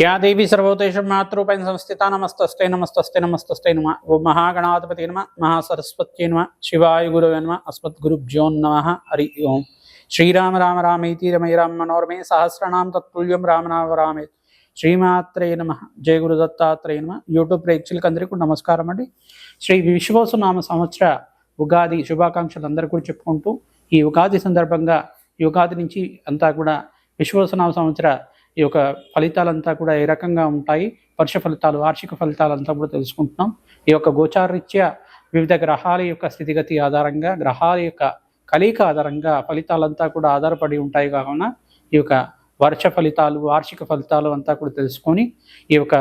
Yeah దేవి సర్వోతేషు మాతృపైన సంస్థిత నమస్తస్తే నమస్తస్తే నమస్తస్తే నమ. ఓ మహాగణాధిపతి నమ మహాసరస్వత్యై నమ. శివాయ గురువే నమ అస్మద్గురుభ్యో నమ. హరి ఓం. శ్రీరామ రామ రామేతి రమై రామ మనోరమే సహస్రనాం తత్తుల్యం రామనామ రామే. శ్రీమాత్రే నమ. జయ గురు దత్తాత్రేయ నమ. యూట్యూబ్ ప్రేక్షకులకు అందరికీ నమస్కారం అండి. శ్రీ విశ్వసు నామ సంవత్సర ఉగాది శుభాకాంక్షలు అందరూ కూడా చెప్పుకుంటూ ఈ ఉగాది సందర్భంగా ఈ ఉగాది నుంచి అంతా కూడా విశ్వసనామ సంవత్సర ఈ యొక్క ఫలితాలంతా కూడా ఏ రకంగా ఉంటాయి? వర్ష ఫలితాలు వార్షిక ఫలితాలంతా కూడా తెలుసుకుంటున్నాం. ఈ యొక్క గోచారరీత్యా వివిధ గ్రహాల యొక్క స్థితిగతి ఆధారంగా గ్రహాల యొక్క కలయిక ఆధారంగా ఫలితాలంతా కూడా ఆధారపడి ఉంటాయి కావున ఈ యొక్క వర్ష ఫలితాలు వార్షిక ఫలితాలు అంతా కూడా తెలుసుకొని ఈ యొక్క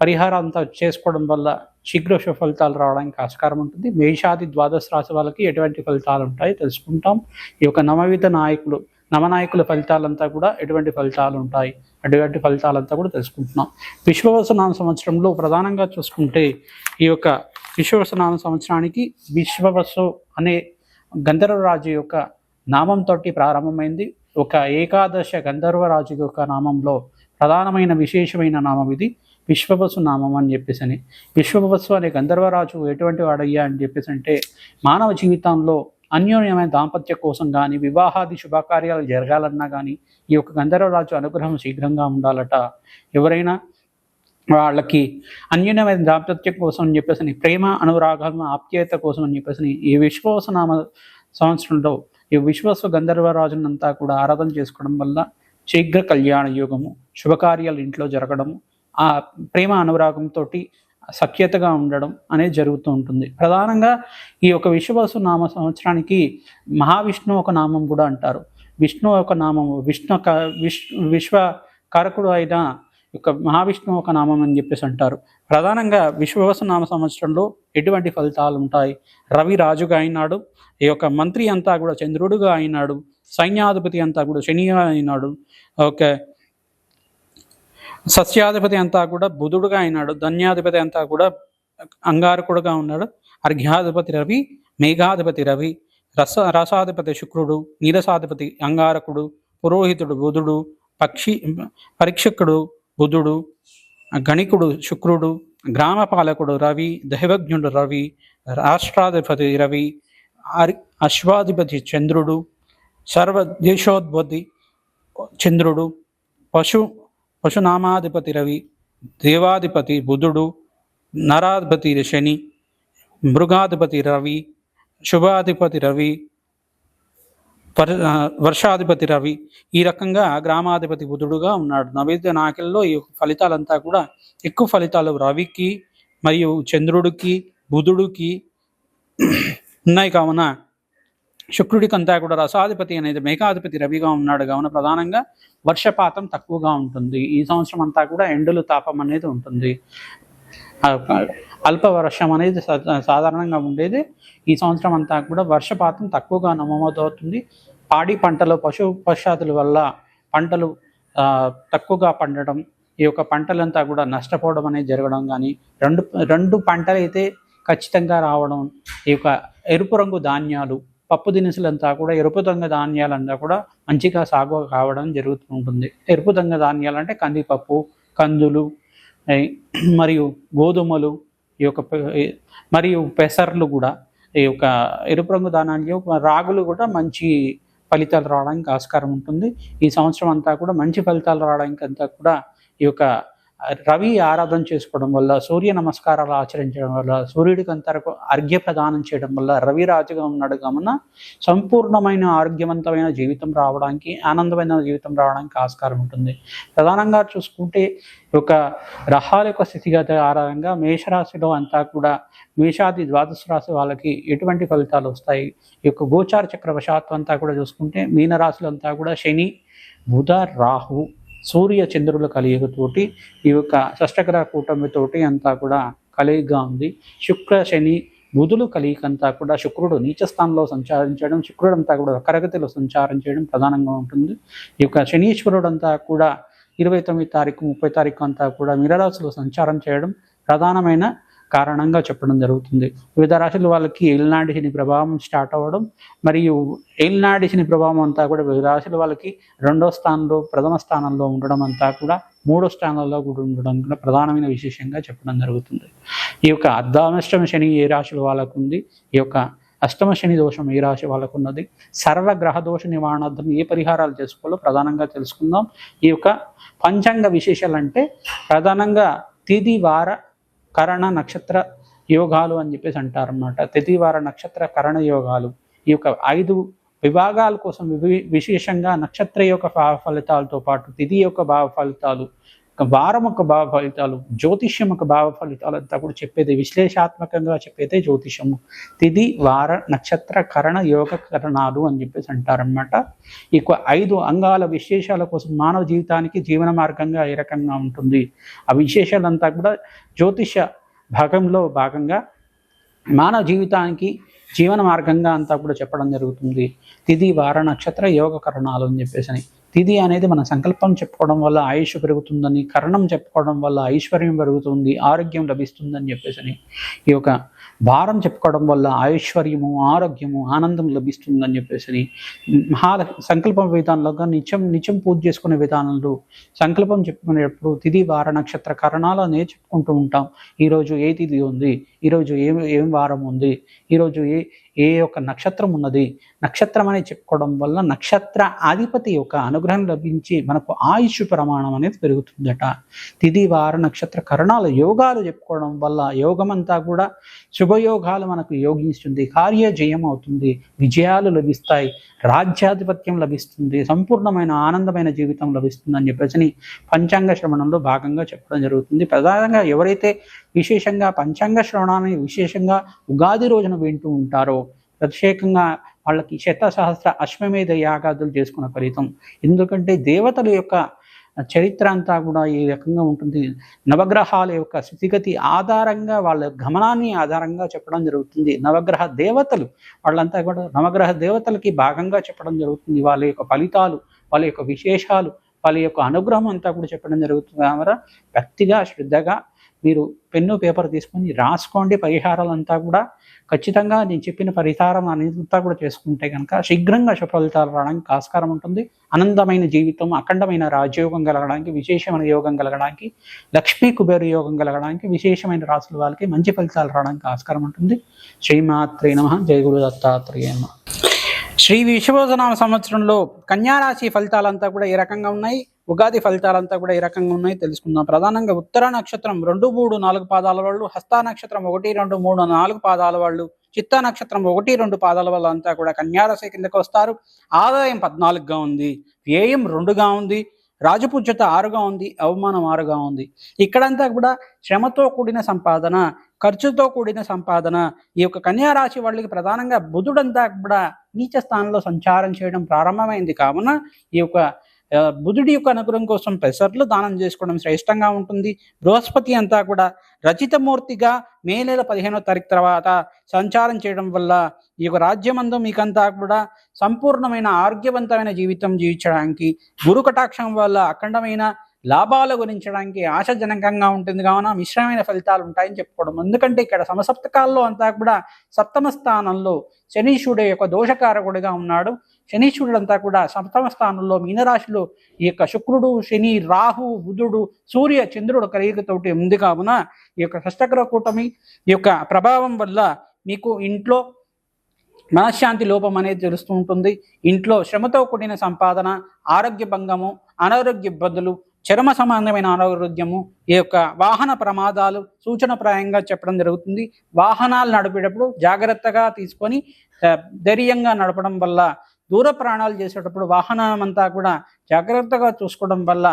పరిహారం అంతా చేసుకోవడం వల్ల శీఘ్ర ఫలితాలు రావడానికి ఆస్కారం ఉంటుంది. మేషాది ద్వాదశ రాశి వాళ్ళకి ఎటువంటి ఫలితాలు ఉంటాయి తెలుసుకుంటాం. ఈ యొక్క నవవిధ నాయకులు నవనాయకుల ఫలితాలంతా కూడా ఎటువంటి ఫలితాలు ఉంటాయి అటువంటి ఫలితాలంతా కూడా తెలుసుకుంటున్నాం. విశ్వవసనామ సంవత్సరంలో ప్రధానంగా చూసుకుంటే ఈ యొక్క విశ్వవసనామ సంవత్సరానికి విశ్వవసు అనే గంధర్వరాజు యొక్క నామంతో ప్రారంభమైంది. ఒక ఏకాదశ గంధర్వరాజు యొక్క నామంలో ప్రధానమైన విశేషమైన నామం ఇది విశ్వవసు నామం అని చెప్పేసి అని విశ్వవసు అనే గంధర్వరాజు ఎటువంటి వాడయ్యా అని చెప్పేసి అంటే మానవ జీవితంలో అన్యోన్యమైన దాంపత్య కోసం కానీ వివాహాది శుభకార్యాలు జరగాలన్నా కానీ ఈ యొక్క గంధర్వరాజు అనుగ్రహం శీఘ్రంగా ఉండాలట. ఎవరైనా వాళ్ళకి అన్యోన్యమైన దాంపత్యం కోసం అని చెప్పేసి ప్రేమ అనురాగం ఆప్యాయత కోసం అని చెప్పేసి ఈ విశ్వాసనామ సంవత్సరంలో ఈ విశ్వస్వ గంధర్వరాజునంతా కూడా ఆరాధన చేసుకోవడం వల్ల శీఘ్ర కళ్యాణ యోగము శుభకార్యాలు ఇంట్లో జరగడము ఆ ప్రేమ అనురాగంతో సఖ్యతగా ఉండడం అనేది జరుగుతూ ఉంటుంది. ప్రధానంగా ఈ యొక్క విశ్వవసు నామ సంవత్సరానికి మహావిష్ణువు ఒక నామం కూడా అంటారు. విష్ణు ఒక నామము విష్ణు క విశ్ విశ్వ కారకుడు అయిన యొక్క మహావిష్ణువు ఒక నామం అని చెప్పేసి అంటారు. ప్రధానంగా విశ్వవసు నామ సంవత్సరంలో ఎటువంటి ఫలితాలు ఉంటాయి? రవి రాజుగా అయినాడు ఈ యొక్క మంత్రి అంతా కూడా చంద్రుడుగా అయినాడు సైన్యాధిపతి అంతా కూడా శనిగా అయినాడు ఓకే. సస్యాధిపతి అంతా కూడా బుధుడుగా అయినాడు ధన్యాధిపతి అంతా కూడా అంగారకుడుగా ఉన్నాడు. అర్ఘ్యాధిపతి రవి మేఘాధిపతి రవి రస రసాధిపతి శుక్రుడు నీరసాధిపతి అంగారకుడు పురోహితుడు బుధుడు పక్షి పరీక్షకుడు బుధుడు గణికుడు శుక్రుడు గ్రామపాలకుడు రవి దైవజ్ఞుడు రవి రాష్ట్రాధిపతి రవి అరి అశ్వాధిపతి చంద్రుడు సర్వ దేశోద్భతి చంద్రుడు పశు పశునామాధిపతి రవి దేవాధిపతి బుధుడు నరాధిపతి శని మృగాధిపతి రవి శుభాధిపతి రవి పరి వర్షాధిపతి రవి ఈ రకంగా గ్రామాధిపతి బుధుడుగా ఉన్నాడు. నైవేద్య నాయకుల్లో ఈ ఫలితాలంతా కూడా ఎక్కువ ఫలితాలు రవికి మరియు చంద్రుడికి బుధుడికి ఉన్నాయి కావున శుక్రుడికంతా కూడా రసాధిపతి అనేది మేఘాధిపతి రవిగా ఉన్నాడు. కావున ప్రధానంగా వర్షపాతం తక్కువగా ఉంటుంది. ఈ సంవత్సరం అంతా కూడా ఎండలు తాపం అనేది ఉంటుంది. అల్ప వర్షం అనేది సా- సాధారణంగా ఉండేది. ఈ సంవత్సరం అంతా కూడా వర్షపాతం తక్కువగా నమోదవుతుంది. పాడి పంటలు పశు పశ్చాతుల వల్ల పంటలు తక్కువగా పండడం ఈ యొక్క పంటలంతా కూడా నష్టపోవడం అనేది జరగడం కానీ రెండు రెండు పంటలు అయితే ఖచ్చితంగా రావడం ఈ యొక్క ఎరుపు రంగు ధాన్యాలు పప్పు దినుసులంతా కూడా ఎరుపు రంగు ధాన్యాలంతా కూడా మంచిగా సాగు కావడం జరుగుతూ ఉంటుంది. ఎరుపు రంగు ధాన్యాలు అంటే కందిపప్పు కందులు మరియు గోధుమలు ఈ యొక్క మరియు పెసర్లు కూడా ఈ యొక్క ఎరుపు రంగు ధాన్యాలు రాగులు కూడా మంచి ఫలితాలు రావడానికి ఆస్కారం ఉంటుంది. ఈ సంవత్సరం అంతా కూడా మంచి ఫలితాలు రావడానికి అంతా కూడా ఈ యొక్క రవి ఆరాధన చేసుకోవడం వల్ల సూర్య నమస్కారాలు ఆచరించడం వల్ల సూర్యుడికి అంతరకు అర్ఘ్య ప్రదానం చేయడం వల్ల రవి రాజుగా ఉన్నాడు కావున సంపూర్ణమైన ఆరోగ్యవంతమైన జీవితం రావడానికి ఆనందమైన జీవితం రావడానికి ఆస్కారం ఉంటుంది. ప్రధానంగా చూసుకుంటే ఒక యొక్క యొక్క స్థితిగత ఆధారంగా మేషరాశిలో అంతా కూడా మేషాది ద్వాదశ రాశి వాళ్ళకి ఎటువంటి ఫలితాలు వస్తాయి? ఈ యొక్క గోచార చక్రవశాత్తు అంతా కూడా చూసుకుంటే మీనరాశులంతా కూడా శని బుధ రాహు సూర్య చంద్రుల కలియుగతోటి ఈ యొక్క షష్టగ్రహ కూటమితోటి అంతా కూడా కలియుగగా ఉంది. శుక్ర శని బుధులు కలియకంతా కూడా శుక్రుడు నీచ స్థానంలో సంచారించడం శుక్రుడు అంతా కూడా కరగతిలో సంచారం చేయడం ప్రధానంగా ఉంటుంది. ఈ యొక్క శనీశ్వరుడు అంతా కూడా ఇరవై తొమ్మిది తారీఖు ముప్పై తారీఖు అంతా కూడా మిరరాశిలో సంచారం చేయడం ప్రధానమైన కారణంగా చెప్పడం జరుగుతుంది. వివిధ రాశుల వాళ్ళకి ఏలినాటి శని ప్రభావం స్టార్ట్ అవ్వడం మరియు ఏలినాటి శని ప్రభావం అంతా కూడా వివిధ రాశుల వాళ్ళకి రెండో స్థానంలో ప్రథమ స్థానంలో ఉండడం అంతా కూడా మూడో స్థానంలో కూడా ఉండడం కూడా ప్రధానమైన విశేషంగా చెప్పడం జరుగుతుంది. ఈ యొక్క అర్ధానష్టమ శని ఏ రాశుల వాళ్ళకు ఉంది? ఈ యొక్క అష్టమ శని దోషం ఏ రాశి వాళ్ళకు ఉన్నది? సర్వగ్రహ దోష నివారణార్థం ఏ పరిహారాలు చేసుకోవాలో ప్రధానంగా తెలుసుకుందాం. ఈ యొక్క పంచాంగ విశేషాలు అంటే ప్రధానంగా తిది వార కరణ నక్షత్ర యోగాలు అని చెప్పేసి అంటారన్నమాట. తిథివార నక్షత్ర కరణ యోగాలు. ఈ యొక్క ఐదు విభాగాల కోసం వివి- విశేషంగా నక్షత్ర యొక్క భావ ఫలితాలతో పాటు తిథి యొక్క భావ ఫలితాలు వారం యొక్క భావ ఫలితాలు జ్యోతిష్యం యొక్క భావ ఫలితాలు అంతా కూడా చెప్పేది విశ్లేషాత్మకంగా చెప్పేదే జ్యోతిషము తిథి వార నక్షత్ర కరణ యోగ కరణాలు అని చెప్పేసి అంటారనమాట ఇక ఐదు అంగాల విశేషాల కోసం మానవ జీవితానికి జీవన మార్గంగా ఏ రకంగా ఉంటుంది? ఆ విశేషాలంతా కూడా జ్యోతిష భాగంలో భాగంగా మానవ జీవితానికి జీవన మార్గంగా అంతా కూడా చెప్పడం జరుగుతుంది. తిది వార నక్షత్ర యోగ కరణాలు అని చెప్పేసి తిది తిథి అనేది మన సంకల్పం చెప్పుకోవడం వల్ల ఆయుష్ పెరుగుతుందని కరణం చెప్పుకోవడం వల్ల ఐశ్వర్యం పెరుగుతుంది ఆరోగ్యం లభిస్తుందని చెప్పేసి అని. ఈ యొక్క భారం చెప్పుకోవడం వల్ల ఐశ్వర్యము ఆరోగ్యము ఆనందం లభిస్తుందని చెప్పేసి అని. మహా సంకల్పం విధానంలో నిత్యం నిత్యం పూజ చేసుకునే విధానంలో సంకల్పం చెప్పుకునేటప్పుడు తిథి వార నక్షత్ర కరణాలు అనేది చెప్పుకుంటూ ఉంటాం ఈరోజు ఏ తిథి ఉంది ఈరోజు ఏం ఏం వారం ఉంది ఈరోజు ఏ ఏ యొక్క నక్షత్రం ఉన్నది? నక్షత్రం అని చెప్పుకోవడం వల్ల నక్షత్ర అధిపతి యొక్క అనుగ్రహం లభించి మనకు ఆయుష్ ప్రమాణం అనేది పెరుగుతుందట. తిది వార నక్షత్ర కరణాల యోగాలు చెప్పుకోవడం వల్ల యోగమంతా కూడా శుభయోగాలు మనకు యోగిస్తుంది కార్య జయం అవుతుంది. విజయాలు లభిస్తాయి. రాజ్యాధిపత్యం లభిస్తుంది. సంపూర్ణమైన ఆనందమైన జీవితం లభిస్తుంది అని చెప్పేసి పంచాంగ శ్రవణంలో భాగంగా చెప్పడం జరుగుతుంది. ప్రధానంగా ఎవరైతే విశేషంగా పంచాంగ శ్రవణాన్ని విశేషంగా ఉగాది రోజున వింటూ ఉంటారో ప్రత్యేకంగా వాళ్ళకి శత సహస్ర అశ్వమేధ యాగాదులు చేసుకున్న ఫలితం. ఎందుకంటే దేవతల యొక్క చరిత్ర అంతా కూడా ఈ రకంగా ఉంటుంది. నవగ్రహాల యొక్క స్థితిగతి ఆధారంగా వాళ్ళ గమనాన్ని ఆధారంగా చెప్పడం జరుగుతుంది. నవగ్రహ దేవతలు వాళ్ళంతా కూడా నవగ్రహ దేవతలకి భాగంగా చెప్పడం జరుగుతుంది. వాళ్ళ యొక్క ఫలితాలు వాళ్ళ యొక్క విశేషాలు వాళ్ళ యొక్క అనుగ్రహం అంతా కూడా చెప్పడం జరుగుతుంది. కాబట్టి భక్తిగా శ్రద్ధగా మీరు పెన్ను పేపర్ తీసుకొని రాసుకోండి పరిహారాలంతా కూడా. ఖచ్చితంగా నేను చెప్పిన పరిహారం అంతా కూడా చేసుకుంటే కనుక శీఘ్రంగా ఫలితాలు రావడానికి ఆస్కారం ఉంటుంది. ఆనందమైన జీవితం అఖండమైన రాజయోగం కలగడానికి విశేషమైన యోగం కలగడానికి లక్ష్మీ కుబేరు యోగం కలగడానికి విశేషమైన రాసుల వాళ్ళకి మంచి ఫలితాలు రావడానికి ఆస్కారం ఉంటుంది. శ్రీమాత్రే నమ. జయ గురు దత్తాత్రేయ నమ. శ్రీ విశ్వనామ సంవత్సరంలో కన్యారాశి ఫలితాలంతా కూడా ఏ రకంగా ఉన్నాయి? ఉగాది ఫలితాలంతా కూడా ఏ రకంగా ఉన్నాయి తెలుసుకుందాం. ప్రధానంగా ఉత్తర నక్షత్రం రెండు మూడు నాలుగు పాదాల వాళ్ళు హస్త నక్షత్రం ఒకటి రెండు మూడు నాలుగు పాదాల వాళ్ళు చిత్త నక్షత్రం ఒకటి రెండు పాదాల వాళ్ళు అంతా కూడా కన్యారాశి కిందకు వస్తారు. ఆదాయం పద్నాలుగుగా ఉంది వ్యయం రెండుగా ఉంది రాజపూజ్యత ఆరుగా ఉంది అవమానం ఆరుగా ఉంది. ఇక్కడంతా కూడా శ్రమతో కూడిన సంపాదన ఖర్చుతో కూడిన సంపాదన. ఈ యొక్క కన్యా రాశి వాళ్ళకి ప్రధానంగా బుధుడంతా కూడా నీచ స్థానంలో సంచారం చేయడం ప్రారంభమైంది. కావున ఈ యొక్క బుధుడి యొక్క అనుగ్రహం కోసం పెసర్లు దానం చేసుకోవడం శ్రేష్టంగా ఉంటుంది. బృహస్పతి అంతా కూడా రచితమూర్తిగా మే నెల పదిహేనో తారీఖు తర్వాత సంచారం చేయడం వల్ల ఈ యొక్క రాజ్యమందు మీకంతా కూడా సంపూర్ణమైన ఆరోగ్యవంతమైన జీవితం జీవించడానికి గురు కటాక్షం వల్ల అఖండమైన లాభాలు గురించడానికి ఆశాజనకంగా ఉంటుంది. కావున మిశ్రమైన ఫలితాలు ఉంటాయని చెప్పుకోవడం. ఎందుకంటే ఇక్కడ సమసప్తకాల్లో అంతా కూడా సప్తమ స్థానంలో శనీశ్వరుడు యొక్క దోషకారకుడిగా ఉన్నాడు. శనీశ్వరుడంతా కూడా సప్తమ స్థానంలో మీనరాశిలో ఈ యొక్క శుక్రుడు శని రాహు బుధుడు సూర్య చంద్రుడు కలయికతోటి ఉంది కావున ఈ యొక్క షష్టగ్రహ కూటమి ఈ యొక్క ప్రభావం వల్ల మీకు ఇంట్లో మనశ్శాంతి లోపం అనేది తెలుస్తూ ఉంటుంది. ఇంట్లో శ్రమతో కూడిన సంపాదన ఆరోగ్య భంగము అనారోగ్య ఇబ్బందులు చర్మ సంబంధమైన అనారోగ్యము ఈ యొక్క వాహన ప్రమాదాలు సూచనప్రాయంగా చెప్పడం జరుగుతుంది. వాహనాలు నడిపేటప్పుడు జాగ్రత్తగా తీసుకొని ధైర్యంగా నడపడం వల్ల దూర ప్రయాణాలు చేసేటప్పుడు వాహనం అంతా కూడా జాగ్రత్తగా చూసుకోవడం వల్ల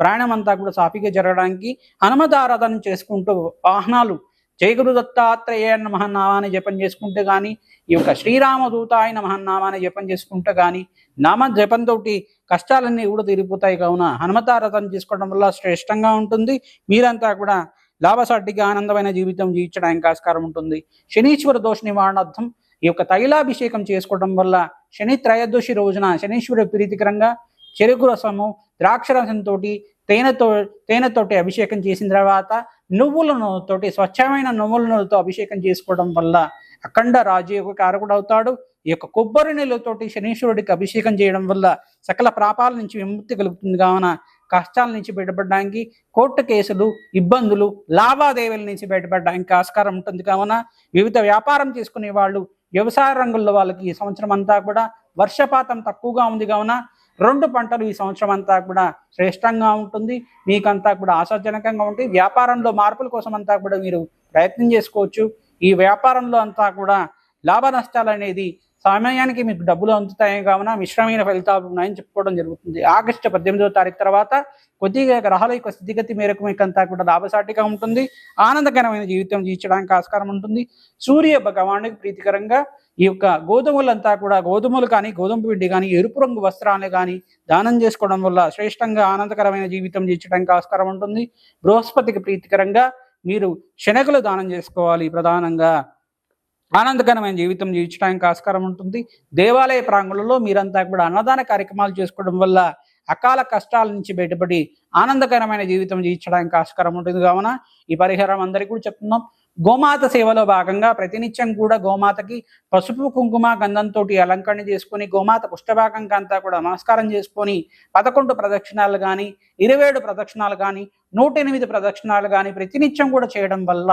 ప్రయాణం అంతా కూడా సాఫీగా జరగడానికి హనుమతారాధన చేసుకుంటూ వాహనాలు జయ గురు దత్తాత్రేయ మహన్నామాన్ని జపం చేసుకుంటే కానీ ఈ యొక్క శ్రీరామదూతాయ మహన్నామాన్ని జపం చేసుకుంటే కానీ నామ జపంతో కష్టాలన్నీ కూడా తీరిపోతాయి. కావున హనుమతారథం చేసుకోవడం వల్ల శ్రేష్టంగా ఉంటుంది. మీరంతా కూడా లాభసాటిగా ఆనందమైన జీవితం జీవించడానికి ఆస్కారం ఉంటుంది. శనీశ్వర దోష నివారణార్థం ఈ యొక్క తైలాభిషేకం చేసుకోవడం వల్ల శని త్రయోదశి రోజున శనీశ్వర ప్రీతికరంగా చెరుకు రసము ద్రాక్ష రసంతో తేనెతో తేనెతోటి అభిషేకం చేసిన తర్వాత నువ్వుల నూనెతోటి స్వచ్ఛమైన నువ్వుల నూనెతో అభిషేకం చేసుకోవడం వల్ల అఖండ రాజయోగ కారకుడు అవుతాడు ఈ యొక్క కొబ్బరి నీళ్ళతోటి శనీశ్వరుడికి అభిషేకం చేయడం వల్ల సకల ప్రాపాల నుంచి విముక్తి కలుగుతుంది. కావున కష్టాల నుంచి బయటపడడానికి కోర్టు కేసులు ఇబ్బందులు లావాదేవీల నుంచి బయటపడడానికి ఆస్కారం ఉంటుంది. కావున వివిధ వ్యాపారం చేసుకునే వాళ్ళు వ్యవసాయ రంగంలో వాళ్ళకి ఈ సంవత్సరం అంతా కూడా వర్షపాతం తక్కువగా ఉంది కావున రెండు పంటలు ఈ సంవత్సరం అంతా కూడా శ్రేష్టంగా ఉంటుంది. మీకంతా కూడా ఆశాజనకంగా ఉంటుంది వ్యాపారంలో మార్పుల కోసం అంతా కూడా మీరు ప్రయత్నం చేసుకోవచ్చు. ఈ వ్యాపారంలో అంతా కూడా లాభ నష్టాలు అనేది సమయానికి మీకు డబ్బులు అందుతాయి కావున మిశ్రమైన ఫలితాలు ఉన్నాయని చెప్పుకోవడం జరుగుతుంది. ఆగస్టు పద్దెనిమిదవ తారీఖు తర్వాత కొద్దిగా గ్రహాల యొక్క స్థితిగతి మేరకు మీకంతా కూడా లాభసాటిగా ఉంటుంది. ఆనందకరమైన జీవితం జీవించడానికి ఆస్కారం ఉంటుంది. సూర్య భగవానుడికి ప్రీతికరంగా ఈ యొక్క గోధుమలంతా కూడా గోధుమలు కానీ గోధుమ పిండి కానీ ఎరుపు రంగు వస్త్రాలు కానీ దానం చేసుకోవడం వల్ల శ్రేష్టంగా ఆనందకరమైన జీవితం జీవించడానికి ఆస్కారం ఉంటుంది. బృహస్పతికి ప్రీతికరంగా మీరు శనగలు దానం చేసుకోవాలి ప్రధానంగా. ఆనందకరమైన జీవితం జీవించడానికి ఆస్కారం ఉంటుంది. దేవాలయ ప్రాంగణంలో మీరంతా కూడా అన్నదాన కార్యక్రమాలు చేసుకోవడం వల్ల అకాల కష్టాల నుంచి బయటపడి ఆనందకరమైన జీవితం జీవించడానికి ఆస్కారం ఉంటుంది. కావున ఈ పరిహారం అందరికీ కూడా చెప్తున్నాం. గోమాత సేవలో భాగంగా ప్రతినిత్యం కూడా గోమాతకి పసుపు కుంకుమ గంధంతో అలంకరణ చేసుకొని గోమాత పుష్టభాగంగా అంతా కూడా నమస్కారం చేసుకొని పదకొండు ప్రదక్షిణాలు కానీ ఇరవై ఏడు ప్రదక్షిణాలు కానీ నూట ఎనిమిది ప్రదక్షిణాలు కానీ ప్రతినిత్యం కూడా చేయడం వల్ల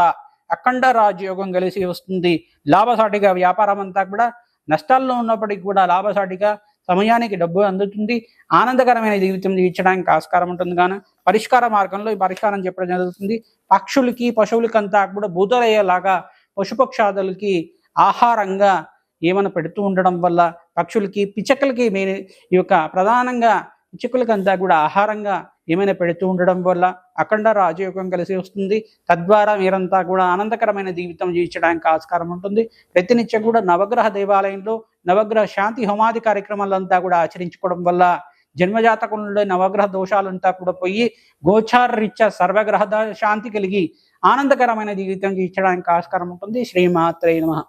అఖండ రాజయోగం కలిసి వస్తుంది. లాభసాటిగా వ్యాపారం అంతా కూడా నష్టాల్లో ఉన్నప్పటికీ కూడా లాభసాటిగా సమయానికి డబ్బు అందుతుంది. ఆనందకరమైన జీవితం జీవించడానికి ఆస్కారం ఉంటుంది కానీ పరిష్కార మార్గంలో ఈ పరిష్కారం చెప్పడం జరుగుతుంది. పక్షులకి పశువులకి అంతా కూడా బూతలయ్యేలాగా పశుపక్షాదులకి ఆహారంగా ఏమైనా పెడుతూ ఉండడం వల్ల పక్షులకి పిచ్చకలకి మీ ఈ యొక్క ప్రధానంగా చిక్కులకంతా కూడా ఆహారంగా ఏమైనా పెడుతూ ఉండడం వల్ల అఖండ రాజయోగం కలిసి వస్తుంది. తద్వారా మీరంతా కూడా ఆనందకరమైన జీవితం జీవించడానికి ఆస్కారం ఉంటుంది. ప్రతినిత్యం కూడా నవగ్రహ దేవాలయంలో నవగ్రహ శాంతి హోమాది కార్యక్రమాలంతా కూడా ఆచరించుకోవడం వల్ల జన్మజాతకంలో నవగ్రహ దోషాలంతా కూడా పోయి గోచార రీత్యా సర్వగ్రహ ద- శాంతి కలిగి ఆనందకరమైన జీవితం జీవించడానికి ఆస్కారం ఉంటుంది. శ్రీమాత్రే నమ.